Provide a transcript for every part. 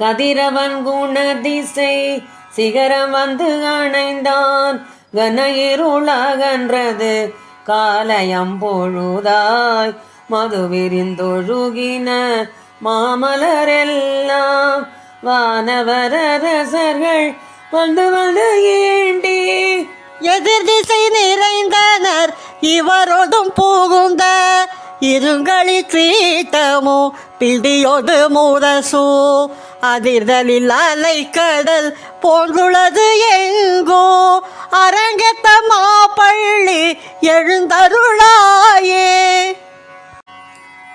கதிரவன் குணதிசை சிகரம் வந்து அணைந்தான். கன இருளகன்றது காலயம் பொழுதாய். மது விரிந்தொழுகின மாமலரெல்லாம் வானவரரசர்கள் வந்து வந்து ஏண்டி எதிர் திசை நிறைந்தனர் இவரோடும் புகுந்த இருங்களி சீட்டமோ பிடியோடு முரசு அதிர்தலில் அலை கடல் போன்றுள்ளது எங்கோ? அரங்கத்த மாப்பள்ளி எழுந்தருளாயே.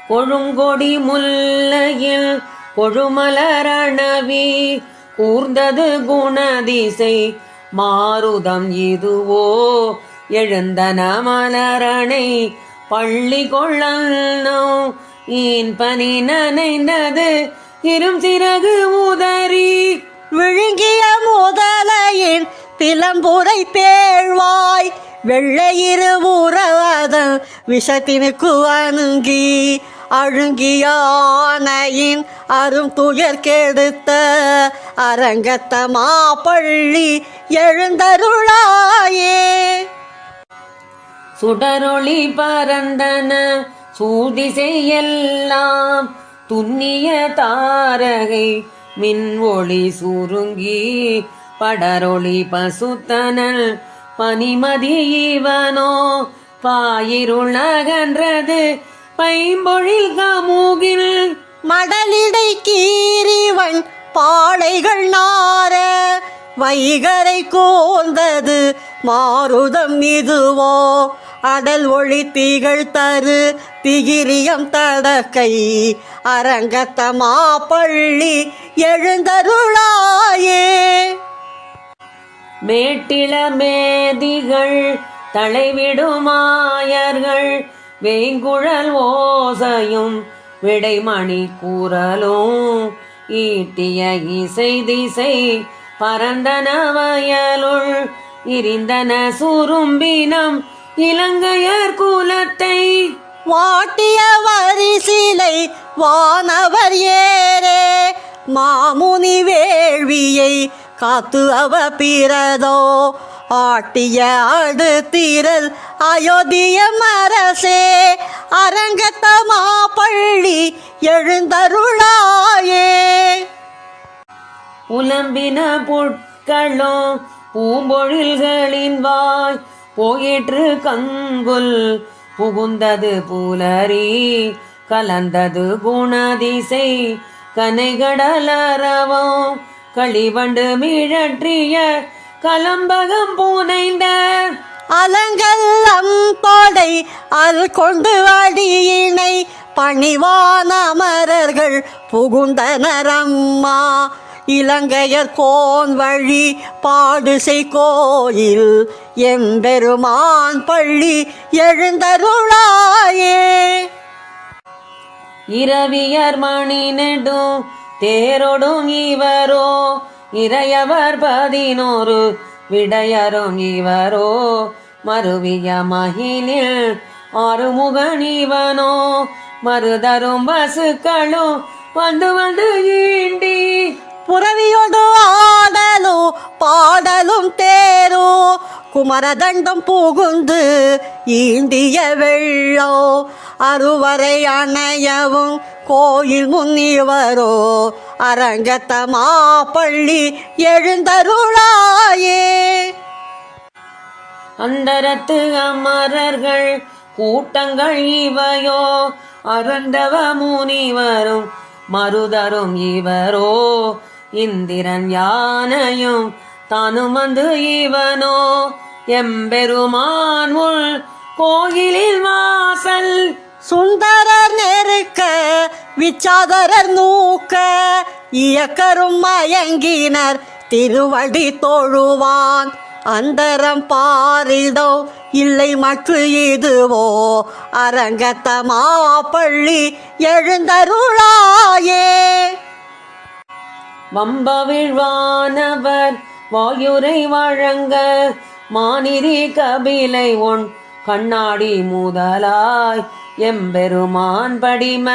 கொழுங்கொடி முல்லையில் கொழுமலரணவி கூர்ந்தது குணதிசை. மாருதம் இதுவோ? எழுந்தன மலரணை பள்ளி கொள்ளோ ஈன் பனி நனைந்தது இரும் சிறகு உதறி விழுங்கிய முதலையின் பிளம்புரை பேழ்வாய் வெள்ளையிரு உறவதன் விஷத்தினுக்கு அணுங்கி அழுங்கிய ஆனையின் அரும் துயர் கெடுத்த அரங்கத்தமா பள்ளி எழுந்தருளாயே. சுடரொளி பரந்தன சூதிசை எல்லாம் துன்னிய தாரகை மின் ஒளி சுருங்கி படரொளி பசுத்தனல் பனிமதி இவனோ பாயிருளகன்றது பைம்பொழில் கமுகில். மடலிடை கீறிவன் பாளைகள் நார வைகரை கோந்தது மாருதம் இதுவோ? அடல் ஒளி தீகள் தரு திகிரியம் தடக்கை. அரங்கத்தமா பள்ளி எழுந்தருளாயே. மேட்டிள மேதிகள் தலைவிடுமாயர்கள். வேங்குழல் ஓசையும் விடைமணி கூறலும். ஈட்டிய இசை திசை பரந்தன வயலுள் இருந்தன சுரும்பினம் இலங்கையர் குலத்தை. வாட்டிய வரிசிலை வானவர் ஏரே மாமுனி வேள்வியை காத்து அவ பிறதோ. ஆட்டிய ஆடு தீரல் அயோத்திய மரசே அரங்கத்தமா பள்ளி எழுந்தருளாயே. புலம்பின புட்களும் பூம்பொழில்களின் வாய் போயிற்று கங்குல். புகுந்தது புலரி கலந்தது குணதிசை கனைகடலரவோ களிவண்டு மிழற்றிய கலம்பகம் பூனைந்த அலங்கல்லம் தோடை அல் கொண்டு அடியினை பணிவான அமரர்கள் புகுந்தனரம்மா இலங்கையர் கோன் வழி பாடுசை கோயில் எம்பெருமான் பள்ளி எழுந்தருளாயே. இரவியர் மணி நெடும் தேரோடும் இவரோ இறையவர் பதினோரு விடையரும் இவரோ மறுவிய மகிழில் ஆறுமுகன் இவனோ மறுதரும் பசுக்களும் வந்து வந்து ஈண்டி. புறவியோடு ஆடலோ பாடலும் தேரோ குமரதண்டம் புகுந்து ஈந்திய வெள்ளோ அறுவரை அணையவும் கோயில் முன்னிவரோ அரங்கத்தமா பள்ளி எழுந்தருளாயே. அந்தரத்து அமரர்கள் கூட்டங்கள் இவையோ அருந்தவ முனிவரும் மருதரும் இவரோ இந்திரன் யானையும் தானும் வந்து இவனோ? எம்பெருமான் உள் கோயிலில் வாசல் சுந்தரர் நெருக்க விச்சாதரர் நூக்க இயக்கரும் மயங்கினர் திருவடி தொழுவான். அந்தரம் பாரிடோ இல்லை மற்ற இதுவோ? அரங்கத்தமா பள்ளி எழுந்தருளாயே. வம்பவிழ்வானவர் வாயுரை வழங்க மானிரி கபிலை ஒன் கண்ணாடி முதலாய். எம்பெருமான் படிம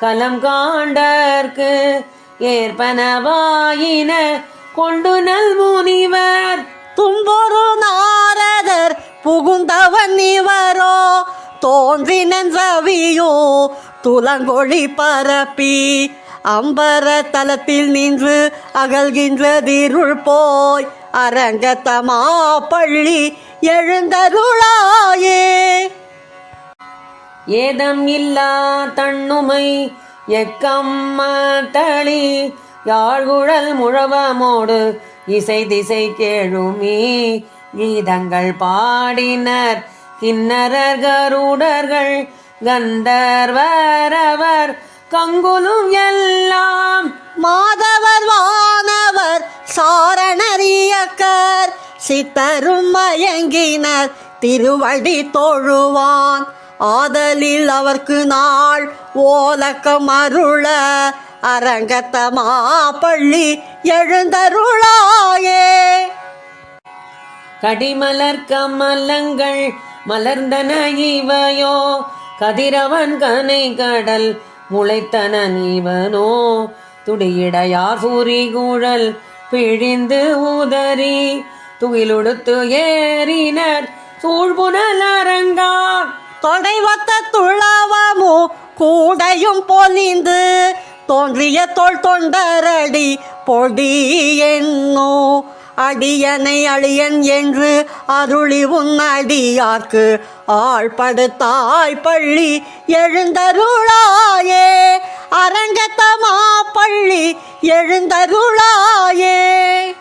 கலம் காண்டற்கு ஏற்பனவாயின. கொண்டு நல் முனிவர் தும்பொரு நாரதர் புகுந்தவன் இவரோ. தோன்றினன் சவியோ துலங்கொழி பரப்பி. அம்பர தலத்தில் நின்று அகல்கின்றதிருள் போய் அரங்கத்தமா பள்ளி எழுந்தருளாயே. ஏதம் இல்லா தன்னுமை எக்கம் தளி யாழ்குழல் முழவமோடு இசை திசை கேழுமி. கீதங்கள் பாடினர் கிண்ணரர் கருடர்கள் கந்தர்வரவர் கங்குலும் எல்லாம். மாதவர் வானவர் சாரணரியக்கர் சித்தரும் மயங்கினர் திருவடி தொழுவான். ஆதலில் அவர்க்கு நாள் ஓலக்கம் அருள அரங்கத்தமா பள்ளி எழுந்தருளாயே. கடிமலர் கமலங்கள் மலர்ந்தன இவையோ கதிரவன் கனை கடல் முளைத்தன நீவனோ? துடியிடையார் சூரி கூழல் பிழிந்து உதறி துகிலுடுத்து ஏறினர் சூழ்புனல் அரங்கா. தொடைவத்த துளவமு கூடையும் பொலிந்து தோன்றிய தோல் தொண்டரடி பொடி என்னோ? அடியனை அழியன் என்று அருளி உன் அடியார்க்கு ஆழ்படுத்தாய் பள்ளி எழுந்தருளாயே. அரங்கத்தமா பள்ளி எழுந்தருளாயே.